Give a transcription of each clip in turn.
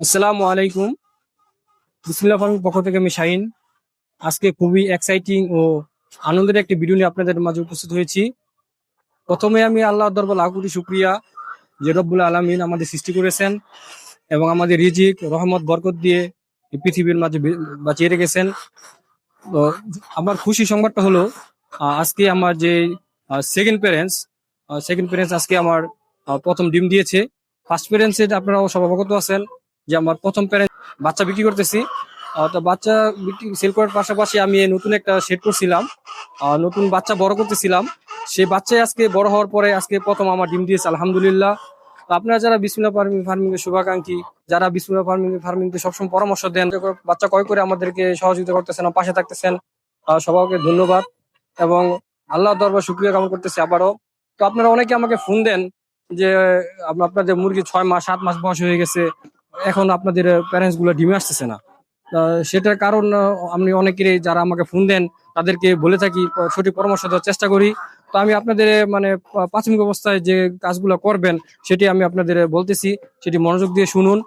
আসসালামু আলাইকুম। বিসমুল্লাহ ফার্মের পক্ষ থেকে আমি শাহিন। আজকে খুবই এক্সাইটিং ও আনন্দের একটি ভিডিও নিয়ে আপনাদের মাঝে উপস্থিত হয়েছি। প্রথমে আমি আল্লাহ দরবার লাখ কোটি শুক্রিয়া যে রব্বুল আলমিন আমাদের সৃষ্টি করেছেন এবং আমাদের রিজিক, রহমত, বরকত দিয়ে পৃথিবীর মাঝে বাঁচিয়ে রেখেছেন। তো আমার খুশি সংবাদটা হলো আজকে আমার যে সেকেন্ড প্যারেন্টস সেকেন্ড প্যারেন্টস আজকে আমার প্রথম ডিম দিয়েছে। ফার্স্ট প্যারেন্টসের আপনারা সব অবগত আছেন। যে আমার প্রথম প্যারেন্ট বাচ্চা বিক্রি করতেছি তো বাচ্চা সেল করার পাশাপাশি আমি নতুন একটা সেট করছিলাম নতুন বাচ্চা বড় করতেছিলাম। সেই বাচ্চাই আজকে বড় হওয়ার পরে আজকে প্রথম আমার ডিম দিয়েছে, আলহামদুলিল্লাহ। আপনারা যারা বিসমিল্লা ফার্মিং ফার্মিং এর শুভাকাঙ্ক্ষী, যারা বিসমিল্লা ফার্মিং ফার্মিং সবসময় পরামর্শ দেন, বাচ্চা কয় করে আমাদেরকে সহযোগিতা করতেছেন পাশে থাকতেছেন সবাইকে ধন্যবাদ। এবং আল্লাহ দরবার শুক্রিয়া কামন করতেছি আবারও। তো আপনারা অনেকে আমাকে ফোন দেন যে, আপনাদের মুরগি ছয় মাস, সাত মাস বয়স হয়ে গেছে এখন আপনাদের প্যারেন্টসগুলো ডিমে আসতেছে না। সেটার কারণ আমি অনেকেরই যারা আমাকে ফোন দেন, তাদেরকে বলে থাকি সঠিক পরামর্শ দেওয়ার চেষ্টা করি। তো আমি আপনাদের মানে প্রাথমিক অবস্থায় যে কাজগুলো করবেন, সেটি আমি আপনাদের বলতেছি, সেটি মনোযোগ দিয়ে শুনুন।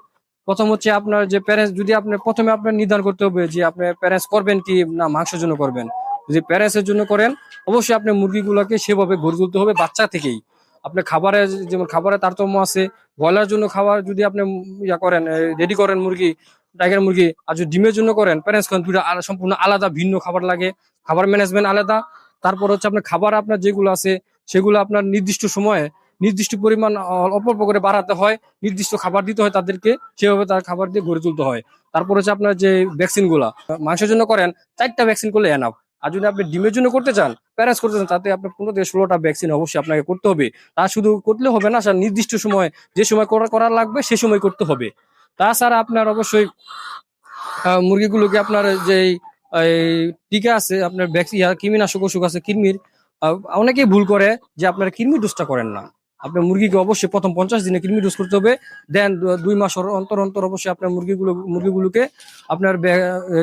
প্রথম হচ্ছে আপনার যে প্যারেন্টস যদি আপনি প্রথমে আপনার নির্ধারণ করতে হবে যে আপনি প্যারেন্টস করবেন কি না, মাংসের জন্য করবেন। যদি প্যারেন্টসের জন্য করেন, অবশ্যই আপনি মুরগিগুলোকে সেভাবে গড়ে তুলতে হবে বাচ্চা থেকেই। আপনি খাবারের যেমন খাবারের তারতম্য আছে, ব্রয়লার জন্য খাবার যদি আপনি ইয়া করেন রেডি করেন মুরগি টাইগার মুরগি, আর যদি ডিমের জন্য করেন প্যারেন্টস করেন আলা- সম্পূর্ণ আলাদা, ভিন্ন খাবার লাগে। খাবার ম্যানেজমেন্ট আলাদা। তারপর হচ্ছে আপনার খাবার আপনার যেগুলো আছে, সেগুলো আপনার নির্দিষ্ট সময়ে, নির্দিষ্ট পরিমাণ অল্প অল্প করে বাড়াতে হয়, নির্দিষ্ট খাবার দিতে হয় তাদেরকে, সেভাবে তার খাবার দিয়ে গড়ে তুলতে হয়। তারপর হচ্ছে আপনার যে ভ্যাকসিনগুলা, মাংসের জন্য করেন, চারটা ভ্যাকসিন করলে এনাফ আর যদি আপনি ডিমের জন্য করতে চান, প্যারেন্টস করতে চান, তাতে আপনার পনেরো থেকে ষোলোটা ভ্যাকসিন অবশ্যই আপনাকে করতে হবে। তা শুধু করলে হবে না, স্যার, নির্দিষ্ট সময়, যে সময় করা করা লাগবে, সে সময় করতে হবে। তাছাড়া আপনার অবশ্যই মুরগিগুলোকে আপনার যে টিকা আছে, আপনার ভ্যাকসিন কৃমিনাশক ওষুধ আছে, কৃমির অনেকেই ভুল করে যে আপনারা কৃমি ডোজটা করেন না। আপনার মুরগিকে অবশ্যই প্রথম পঞ্চাশ দিনে কৃমি ডোজ করতে হবে। দেন দুই মাস অন্তর অন্তর অবশ্যই আপনার মুরগিগুলো মুরগিগুলোকে আপনার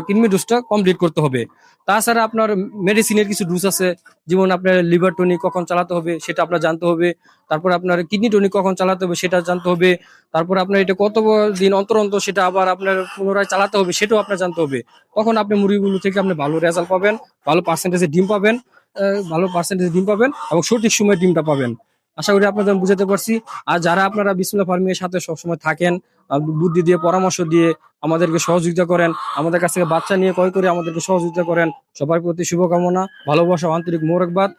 কৃমি ডোজটা কমপ্লিট করতে হবে। তাছাড়া আপনার মেডিসিনের কিছু ডোজ আছে, যেমন আপনার লিভার টনিক কখন চালাতে হবে সেটা আপনার জানতে হবে। তারপর আপনার কিডনি টনিক কখন চালাতে হবে সেটা জানতে হবে। তারপর আপনার এটা কত দিন অন্তর অন্তর সেটা আবার আপনার পুনরায় চালাতে হবে সেটাও আপনার জানতে হবে। তখন আপনি মুরগিগুলো থেকে আপনি ভালো রেজাল্ট পাবেন, ভালো পার্সেন্টেজে ডিম পাবেন ভালো পার্সেন্টেজে ডিম পাবেন এবং সঠিক সময় ডিমটা পাবেন। আশা করি আপনাদের বুঝাতে পারছি। আর যারা আপনারা বিসমুল্লাহ ফার্মিং এর সাথে সবসময় থাকেন বুদ্ধি দিয়ে, পরামর্শ দিয়ে আমাদেরকে সহযোগিতা করেন, আমাদের কাছ থেকে বাচ্চা নিয়ে কয় করে আমাদেরকে সহযোগিতা করেন, সবার প্রতি শুভকামনা, ভালোবাসা, আন্তরিক মোরকবাদ।